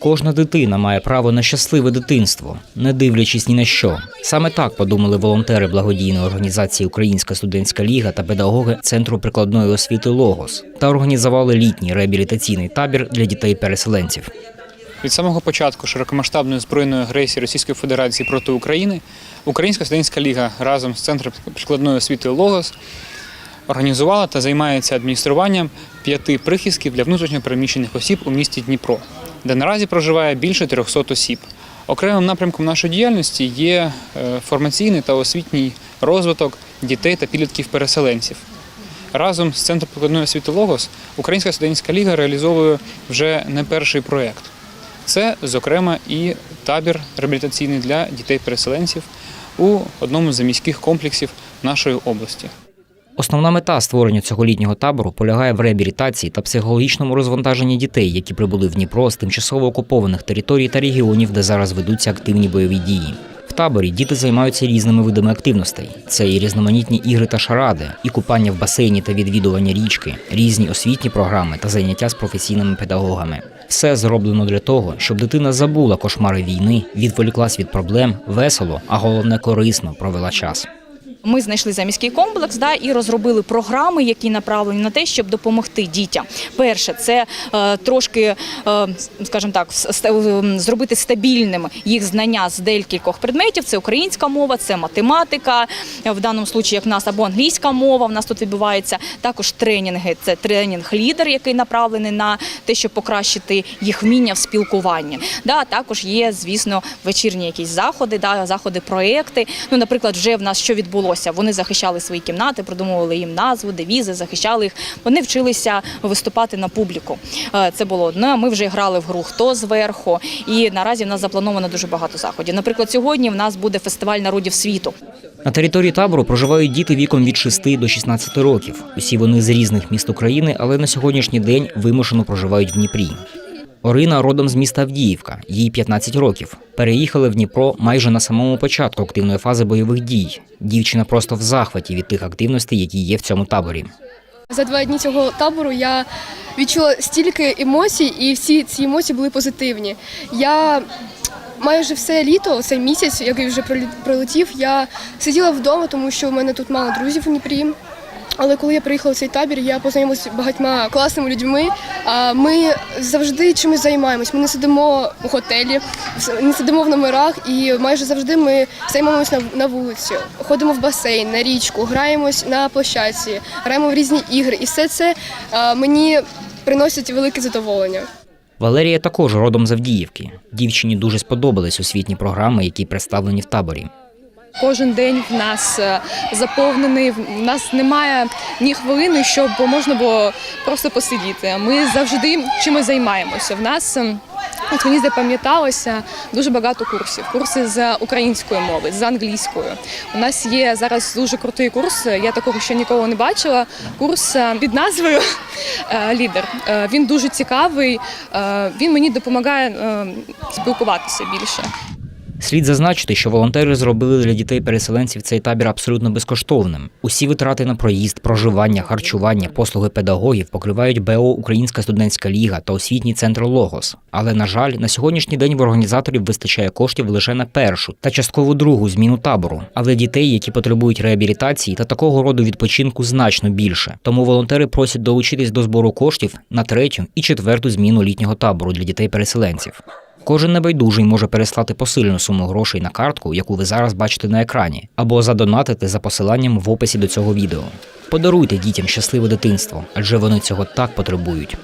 Кожна дитина має право на щасливе дитинство, не дивлячись ні на що. Саме так подумали волонтери благодійної організації Українська студентська ліга та педагоги Центру прикладної освіти Логос та організували літній реабілітаційний табір для дітей-переселенців. Від самого початку широкомасштабної збройної агресії Російської Федерації проти України Українська студентська ліга разом з Центром прикладної освіти Логос організувала та займається адмініструванням п'яти прихистків для внутрішньопереміщених осіб у місті Дніпро, де наразі проживає більше 300 осіб. Окремим напрямком нашої діяльності є е, формаційний та освітній розвиток дітей та підлітків-переселенців. Разом з Центром прикладної освіти Логос Українська студентська ліга реалізовує вже не перший проєкт. Це, зокрема, і табір реабілітаційний для дітей-переселенців у одному з міських комплексів нашої області. Основна мета створення цього літнього табору полягає в реабілітації та психологічному розвантаженні дітей, які прибули в Дніпро з тимчасово окупованих територій та регіонів, де зараз ведуться активні бойові дії. В таборі діти займаються різними видами активностей. Це і різноманітні ігри та шаради, і купання в басейні та відвідування річки, різні освітні програми та заняття з професійними педагогами. Все зроблено для того, щоб дитина забула кошмари війни, відволіклась від проблем, весело, а головне корисно провела час. Ми знайшли заміський комплекс да, і розробили програми, які направлені на те, щоб допомогти дітям. Перше, це е, трошки, е, скажімо так, зробити стабільним їх знання з декількох предметів. Це українська мова, це математика, в даному случаї, як в нас, або англійська мова. В нас тут відбувається також тренінги. Це тренінг лідер, який направлений на те, щоб покращити їх вміння в спілкуванні. Да, також є, звісно, вечірні якісь заходи, да, заходи, проекти. Ну, наприклад, вже в нас що відбулося? Вони захищали свої кімнати, придумували їм назву, девізи, захищали їх. Вони вчилися виступати на публіку. Е, Це було одне. Ми вже грали в гру хто зверху. І наразі в нас заплановано дуже багато заходів. Наприклад, сьогодні в нас буде фестиваль народів світу. На території табору проживають діти віком від 6 до 16 років. Усі вони з різних міст України, але на сьогоднішній день вимушено проживають в Дніпрі. Орина родом з міста Авдіївка, їй 15 років. Переїхали в Дніпро майже на самому початку активної фази бойових дій. Дівчина просто в захваті від тих активностей, які є в цьому таборі. За два дні цього табору я відчула стільки емоцій, і всі ці емоції були позитивні. Я майже все літо, цей місяць, який вже пролетів, я сиділа вдома, тому що в мене тут мало друзів у Дніпрі. Але коли я приїхала в цей табір, я познайомилася з багатьма класними людьми. Ми завжди чимось займаємось. Ми не сидимо у готелі, не сидимо в номерах, і майже завжди ми займаємось на, вулиці. Ходимо в басейн, на річку, граємось на площадці, граємо в різні ігри. І все це мені приносить велике задоволення. Валерія також родом з Авдіївки. Дівчині дуже сподобались освітні програми, які представлені в таборі. Кожен день в нас е, заповнений. В нас немає ні хвилини, щоб можна було просто посидіти. Ми завжди чимось займаємося. В нас ем, от мені запам'яталося дуже багато курсів. Курси з української мови, з англійської. У нас є зараз дуже крутий курс. Я такого ще ніколи не бачила. Курс е, під назвою е, Лідер. Він дуже цікавий. Він мені допомагає е, спілкуватися більше. Слід зазначити, що волонтери зробили для дітей-переселенців цей табір абсолютно безкоштовним. Усі витрати на проїзд, проживання, харчування, послуги педагогів покривають БО Українська студентська ліга та освітній центр Логос. Але на жаль, на сьогоднішній день в організаторів вистачає коштів лише на першу та частково другу зміну табору. Але дітей, які потребують реабілітації та такого роду відпочинку, значно більше. Тому волонтери просять долучитись до збору коштів на третю і четверту зміну літнього табору для дітей-переселенців. Кожен небайдужий може переслати посильну суму грошей на картку, яку ви зараз бачите на екрані, або задонатити за посиланням в описі до цього відео. Подаруйте дітям щасливе дитинство, адже вони цього так потребують.